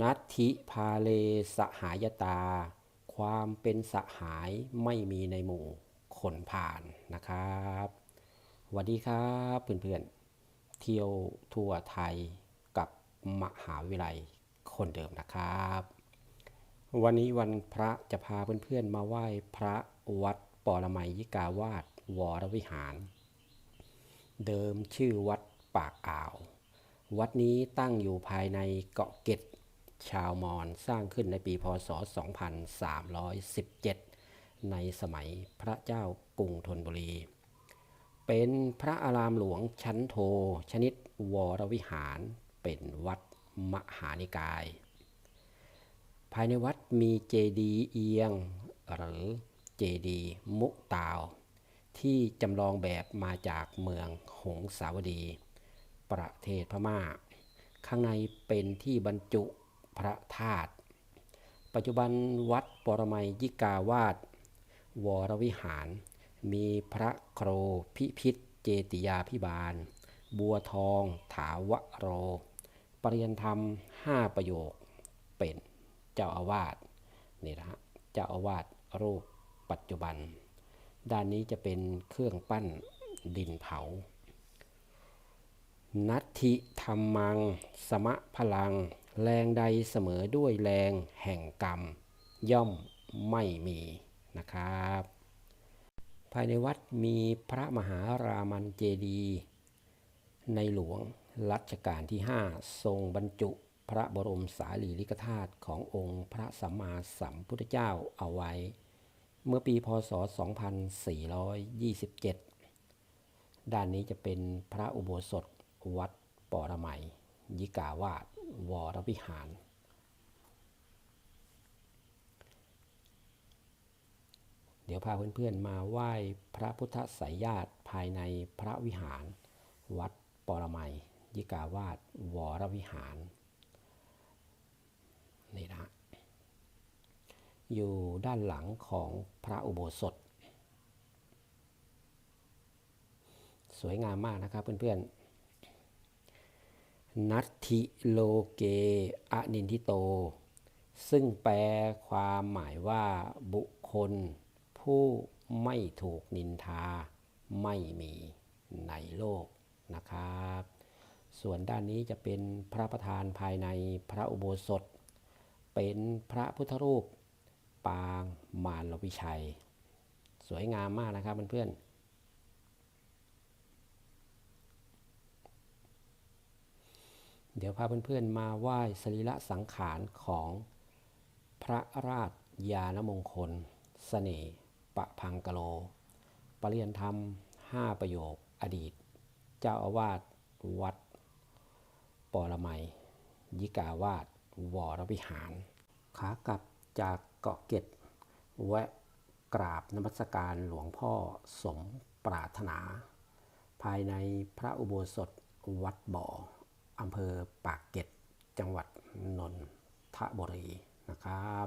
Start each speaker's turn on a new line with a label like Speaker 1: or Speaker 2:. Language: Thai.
Speaker 1: นัตถิพาเลสหายตา ความเป็นสหายไม่มีในหมู่คนผ่านนะครับสวัสดีครับเพื่อนๆ เที่ยวทั่วไทยกับมหาวิทยาลัยคนเดิมนะครับ วันนี้วันพระจะพาเพื่อนๆมาไหว้พระวัดปรมัยยิกาวาสวรวิหาร เดิมชื่อวัดปากอ่าว วัดนี้ตั้งอยู่ภายในเกาะเกร็ด ชาวมอญสร้างขึ้นในปีพศ 2317 ในสมัยพระเจ้ากรุงธนบุรี เป็นพระอารามหลวงชั้นโท ชนิดวรวิหาร เป็นวัดมหานิกาย ภายในวัดมีเจดีย์เอียง หรือเจดีย์มุตาว ที่จำลองแบบมาจากเมืองหงสาวดี ประเทศพม่า ข้างในเป็นที่บรรจุ พระธาตุปัจจุบันวัดปรมัยยิกาวาสวรวิหาร มีพระโครพิพิธเจติยาพิบาล บัวทอง ถาวโร ปริยนธรรมห้าประโยคเป็นเจ้าอาวาสนี่นะฮะเจ้าอาวาสรูปปัจจุบัน ด้านนี้จะเป็นเครื่องปั้นดินเผา นัตถิธรรมัง สมะพลัง แรงใดเสมอด้วยแรงแห่งกรรม ย่อมไม่มีนะครับ ภายในวัดมีพระมหารามันเจดี ในหลวงรัชกาลที่ 5 ทรงบรรจุพระบรมสารีริกธาตุขององค์พระสัมมาสัมพุทธเจ้าเอาไว้ เมื่อปีพศ 2427 ด้านนี้จะเป็นพระอุโบสถวัดปอรมั ยิกาวาสวรวิหาร เดี๋ยวพาเพื่อนๆมาไหว้พระพุทธไสยญาติภายในพระวิหาร วัดปรมัย ยิกาวาสวรวิหารนี่นะอยู่ด้านหลังของพระอุโบสถ สวยงามมากนะครับเพื่อนๆ นัตถิโลเกอนินทิโต ซึ่งแปลความหมายว่าบุคคล ผู้ไม่ถูกนินทา ไม่มีในโลกนะครับ ส่วนด้านนี้จะเป็นพระประธานภายในพระอุโบสถ เป็นพระพุทธรูป ปางมารวิชัย สวยงามมากนะครับเพื่อนๆ เดี๋ยวพาเพื่อนๆมาไหว้สรีระสังขารของพระราชยานมงคลสเสน่ห์ปะพังกะโลปริยนธรรม 5 ประโยคอดีต เจ้าอาวาสวัด ปรมัย ยิกาวาสวรวิหาร ขากลับจากเกาะเก็ดแวะกราบนมัสการหลวงพ่อสมปรารถนา ภายในพระอุโบสถวัดบ่อ อำเภอปากเกร็ดจังหวัดนนทบุรีนะครับ